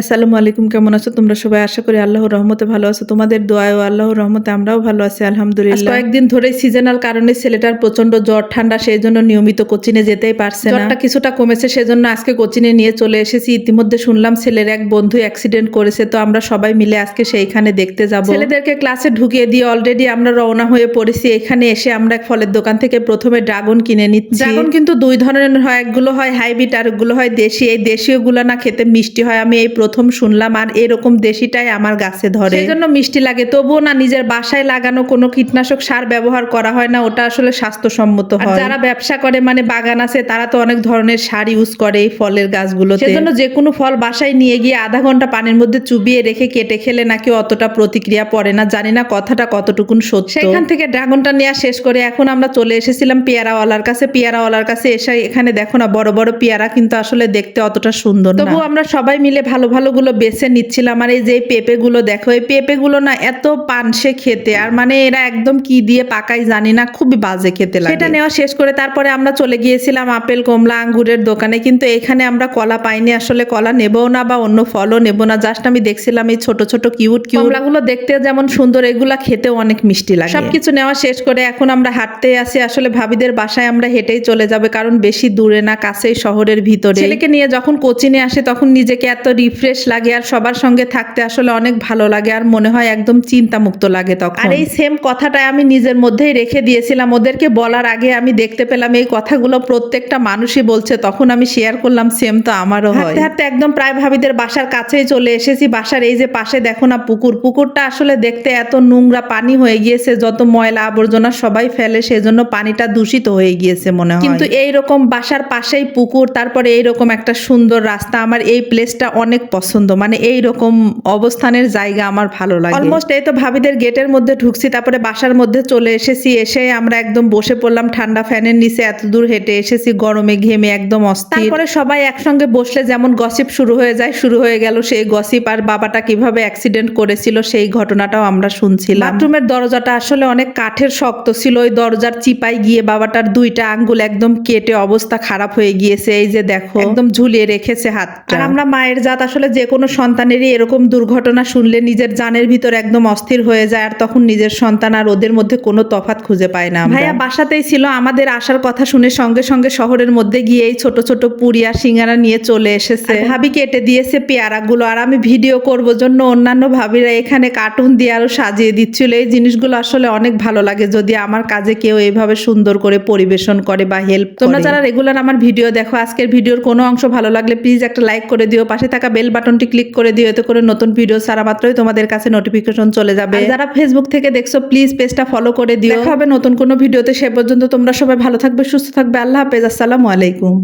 আসসালামু আলাইকুম কেমন আছো? তোমরা সবাই আশা করি আল্লাহর রহমতে ভালো আছো। তোমাদের দোয়ায় ও আল্লাহর রহমতে আমরাও ভালো আছি আলহামদুলিল্লাহ। কয়েকদিন ধরে সিজনাল কারণে ছেলেটার প্রচণ্ড জ্বর ঠান্ডা সেই জন্য নিয়মিত কোচিনে যেতেই পারছে না। জ্বরটা কিছুটা কমেছে সেজন্য আজকে কোচিনে নিয়ে চলে এসেছি। ইতিমধ্যে শুনলাম ছেলের এক বন্ধু অ্যাক্সিডেন্ট করেছে তো আমরা সবাই মিলে আজকে সেইখানে দেখতে যাব। ছেলেদেরকে ক্লাসে ঢুকিয়ে দিয়ে অলরেডি আমরা রওনা হয়ে পড়েছি। এখানে এসে আমরা এক ফলের দোকান থেকে প্রথমে ড্রাগন কিনে নিচ্ছি। ড্রাগন কিন্তু দুই ধরনের হয় একগুলো হয় হাইব্রিড আর একগুলো হয় দেশি। এই দেশীয়গুলো না খেতে মিষ্টি হয় আমি এই প্রথম শুনলাম আর এরকম দেশিটাই আমার গাছে ধরে। সেই জন্য মিষ্টি লাগে। তবুও না নিজের বাসায় লাগানো কোনো কীটনাশক সার ব্যবহার করা হয় না ওটা আসলে স্বাস্থ্যসম্মত হয়। যারা ব্যবসা করে মানে বাগান আছে তারা তো অনেক ধরনের সার ইউজ করে এই ফলের গাছগুলো সেজন্য যে কোনো ফল বাসায় নিয়ে গিয়ে আধা ঘণ্টা পানির মধ্যে চুবিয়ে রেখে কেটে খেলে নাকি অতটা প্রতিক্রিয়া পড়ে না। জানি না কথাটা কতটুকুন সত্য। সেখান থেকে ড্রাগনটা নেওয়া শেষ করে এখন আমরা চলে এসেছিলাম পেয়ারাওয়ালার কাছে। পেয়ারাওয়ালার কাছে এসে এখানে দেখো না বড় বড় পেয়ারা কিন্তু আসলে দেখতে অতটা সুন্দর তবু আমরা সবাই মিলে ভালো ভালোগুলো বেছে নিচ্ছিলাম। আর এই যে পেঁপে গুলো দেখো এই পেঁপেগুলো না এত পানসে খেতে আর মানে এরা একদম কি দিয়ে পাকাই জানি না খুবই বাজে খেতে লাগে। সেটা নেওয়া শেষ করে তারপরে আমরা চলে গিয়েছিলাম আপেল কমলা আঙ্গুরের দোকানে কিন্তু এখানে আমরা কলা পাইনি। আসলে কলা নেবও না বা অন্য ফলও নেব না জাস্ট আমি দেখছিলাম এই ছোট ছোট কিউট কিউটগুলো দেখতে যেমন সুন্দর এগুলা খেতেও অনেক মিষ্টি লাগে। সবকিছু নেওয়া শেষ করে এখন আমরা হাঁটতে আসি। আসলে ভাবিদের বাসায় আমরা হেঁটেই চলে যাবে কারণ বেশি দূরে না কাছেই শহরের ভিতরে ছেলেকে নিয়ে যখন কোচিনে আসে তখন নিজেকে এত রিফ্রেশ লাগে আর সবার সঙ্গে থাকতে আসলে অনেক ভালো লাগে আর মনে হয় একদম চিন্তামুক্ত লাগে তখন। আর এই সেম কথাটাই আমি নিজের মধ্যেই রেখে দিয়েছিলাম। ওদেরকে বলার আগে আমি দেখতে পেলাম এই কথাগুলো প্রত্যেকটা মানুষই বলছে তখন আমি শেয়ার করলাম সেম তো আমারও হয়। হাঁটতে হাঁটতে একদম প্রায় ভাবিদের বাসার কাছেই চলে এসেছি। বাসার এই যে পাশে দেখো না পুকুর পুকুরটা আসলে দেখতে এত নোংরা পানি হয়ে গিয়েছে যত ময়লা আবর্জনা সবাই ফেলে সেজন্য পানিটা দূষিত হয়ে গিয়েছে মনে হয়। কিন্তু এইরকম বাসার পাশেই পুকুর তারপরে এইরকম একটা সুন্দর রাস্তা আমার এই প্লেসটা অনেক পছন্দ। মানে এই রকম অবস্থানের জায়গা আমার ভালো লাগে। অলমোস্ট এই তো ভাবিদের গেটের মধ্যে ঢুকছি তারপরে বাসার মধ্যে চলে এসেছি এসে আমরা একদম বসে পড়লাম ঠান্ডা ফ্যানের নিচে এত দূর হেঁটে এসেছি গরমে ঘেমে একদম অস্থির। তারপরে সবাই একসঙ্গে বসলে যেমন গসিপ শুরু হয়ে যায় শুরু হয়ে গেল সেই গসিপ আর বাবাটা কীভাবে অ্যাক্সিডেন্ট করেছিল সেই ঘটনাটাও আমরা শুনছিলাম। বাথরুমের দরজাটা আসলে অনেক কাঠের শক্ত ছিল ওই দরজার চিপাই গিয়ে বাবাটার দুইটা আঙ্গুল একদম কেটে অবস্থা খারাপ হয়ে গিয়েছে এই যে দেখো। একদম ঝুলিয়ে রেখেছে হাতটা। আর আমরা মায়ের জাত আসলে যে কোনো সন্তানেরই এরকম দুর্ঘটনা শুনলে নিজের জানের ভিতর একদম অস্থির হয়ে যায় আর তখন নিজের সন্তান আর ওদের মধ্যে কোনো তফাত খুঁজে পায় না ভাইয়া বাসাতেই ছিল আমাদের আসার কথা শুনে সঙ্গে সঙ্গে শহরের মধ্যে গিয়ে এই ছোট ছোট পুরি আর সিঙ্গারা নিয়ে চলে এসেছে। ভাবি কেটে দিয়েছে পেয়ারাগুলো আর আমি ভিডিও করব জন্য অন্যান্য ভাবিরা এখানে কার্টুন দিয়ে আরও সাজিয়ে দিচ্ছিল। এই জিনিসগুলো আসলে অনেক ভালো লাগে যদি আমার কাজে কেউ এইভাবে সুন্দর করে পরিবেশন করে বা হেল্প তোমরা যারা রেগুলার আমার ভিডিও দেখো আজকের ভিডিওর কোনো অংশ ভালো লাগলে প্লিজ একটা লাইক করে দিও পাশে থাকা বেল বাটনটি ক্লিক করে দিও এতে করে নতুন ভিডিও সারা মাত্রই তোমাদের কাছে নোটিফিকেশন চলে যাবে। আর যারা ফেসবুক থেকে দেখছ প্লিজ পেজটা ফলো করে দিও। দেখা হবে নতুন কোনো ভিডিওতে সে পর্যন্ত তোমরা সবাই ভালো থাকবে সুস্থ থাকবে। আল্লাহ হাফেজ আসসালামু আলাইকুম।